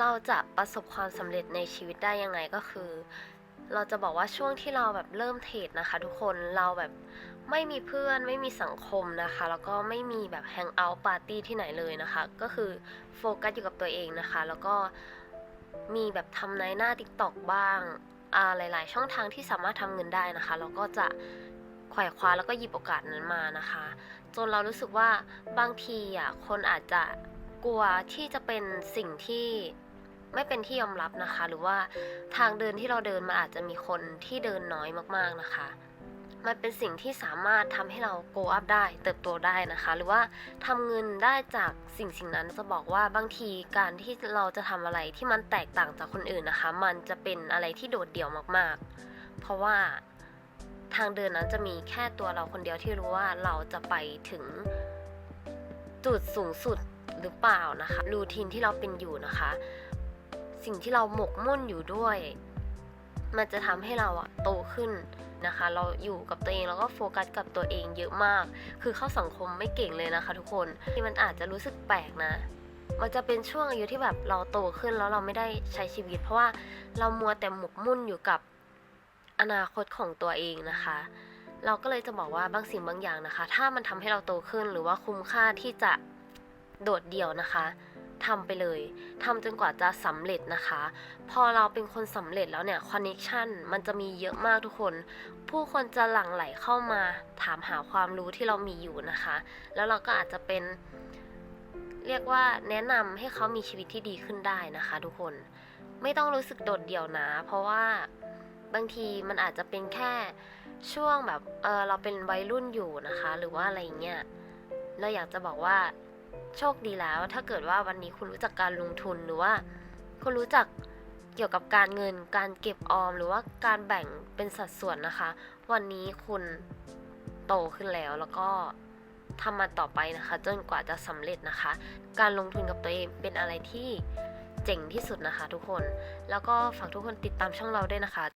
เราจะประสบความสำเร็จในชีวิตได้ยังไงก็คือ เราจะบอกว่าช่วงที่เราแบบเริ่มเทรดนะคะ ทุกคนเราแบบไม่มีเพื่อนไม่มีสังคมนะคะ แล้วก็ไม่มีแบบแฮงเอาท์ปาร์ตี้ที่ไหนเลยนะคะ ก็คือโฟกัสอยู่กับตัวเองนะคะ แล้วก็มีแบบทำในหน้า TikTok บ้างอ่าหลาย ๆ ช่องทางที่สามารถทำเงินได้นะคะเราก็จะไขว่คว้าแล้วก็หยิบโอกาสนั้นมานะคะ จนเรารู้สึกว่าบางทีอะคนอาจจะกลัวที่จะเป็นสิ่งที่ ไม่เป็นที่ยอมรับนะคะ หรือว่าทางเดินที่เราเดินมันอาจจะมีคนที่เดินน้อยมากๆนะคะ มันเป็นสิ่งที่สามารถทำให้เราโกอัพได้ เติบโตได้นะคะ หรือว่าทำเงินได้จากสิ่งสิ่งนั้นจะบอกว่าบางทีการที่เราจะทำอะไรที่มันแตกต่างจากคนอื่นนะคะ มันจะเป็นอะไรที่โดดเดี่ยวมากๆ เพราะว่าทางเดินนั้นจะมีแค่ตัวเราคนเดียวที่รู้ว่าเราจะไปถึงจุดสูงสุดหรือเปล่านะคะรูทีนที่เราเป็นอยู่นะคะ สิ่งที่เราหมกมุ่นอยู่ด้วย มันจะทำให้เราอะโตขึ้นนะคะ เราอยู่กับตัวเองแล้วก็โฟกัสกับตัวเองเยอะมาก คือเข้าสังคมไม่เก่งเลยนะคะ ทุกคนที่มันอาจจะรู้สึกแปลกนะมันจะเป็นช่วงอายุที่แบบเราโตขึ้นแล้วเราไม่ได้ใช้ชีวิต เพราะว่าเรามัวแต่หมกมุ่นอยู่กับอนาคตของตัวเองนะคะ เราก็เลยจะบอกว่าบางสิ่งบางอย่างนะคะ ถ้ามันทำให้เราโตขึ้นหรือว่าคุ้มค่าที่จะโดดเดี่ยวนะคะ ทำไปเลยทำจนกว่าจะสำเร็จนะคะ พอเราเป็นคนสำเร็จแล้วเนี่ยคอนเน็ชันมันจะมีเยอะมากทุกคน ผู้คนจะหลั่งไหลเข้ามาถามหาความรู้ที่เรามีอยู่นะคะ แล้วเราก็อาจจะเป็น เรียกว่าแนะนำให้เขามีชีวิตที่ดีขึ้นได้นะคะ ทุกคนไม่ต้องรู้สึกโดดเดี่ยวนะ เพราะว่าบางทีมันอาจจะเป็นแค่ช่วงแบบเออเราเป็นวัยรุ่นอยู่นะคะ หรือว่าอะไรเงี้ยเราอยากจะบอกว่า โชคดีแล้ว ถ้าเกิดว่าวันนี้คุณรู้จักการลงทุนหรือว่า คุณรู้จักเกี่ยวกับการเงิน การเก็บออม หรือว่าการแบ่งเป็นสัดส่วนนะคะ วันนี้คุณโตขึ้นแล้วแล้วก็ทำมันต่อไปนะคะ จนกว่าจะสำเร็จนะคะ การลงทุนกับตัวเองเป็นอะไรที่เจ๋งที่สุดนะคะทุกคน แล้วก็ฝากทุกคนติดตามช่องเราด้วยนะคะ